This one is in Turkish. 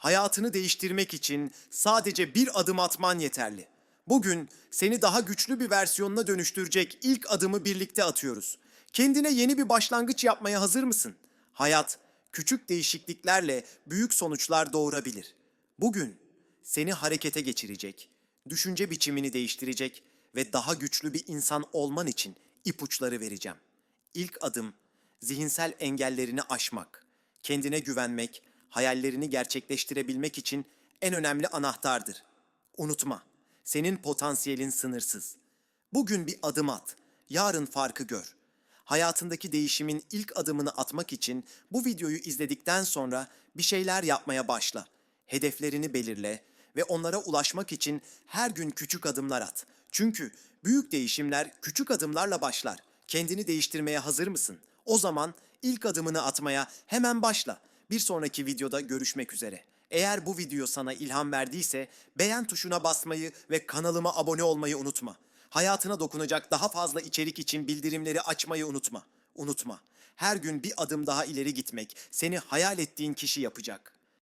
Hayatını değiştirmek için sadece bir adım atman yeterli. Bugün seni daha güçlü bir versiyonuna dönüştürecek ilk adımı birlikte atıyoruz. Kendine yeni bir başlangıç yapmaya hazır mısın? Hayat küçük değişikliklerle büyük sonuçlar doğurabilir. Bugün seni harekete geçirecek, düşünce biçimini değiştirecek ve daha güçlü bir insan olman için ipuçları vereceğim. İlk adım zihinsel engellerini aşmak, kendine güvenmek, hayallerini gerçekleştirebilmek için en önemli anahtardır. Unutma, senin potansiyelin sınırsız. Bugün bir adım at, yarın farkı gör. Hayatındaki değişimin ilk adımını atmak için bu videoyu izledikten sonra bir şeyler yapmaya başla. Hedeflerini belirle ve onlara ulaşmak için her gün küçük adımlar at. Çünkü büyük değişimler küçük adımlarla başlar. Kendini değiştirmeye hazır mısın? O zaman ilk adımını atmaya hemen başla. Bir sonraki videoda görüşmek üzere. Eğer bu video sana ilham verdiyse beğen tuşuna basmayı ve kanalıma abone olmayı unutma. Hayatına dokunacak daha fazla içerik için bildirimleri açmayı unutma. Unutma. Her gün bir adım daha ileri gitmek seni hayal ettiğin kişi yapacak.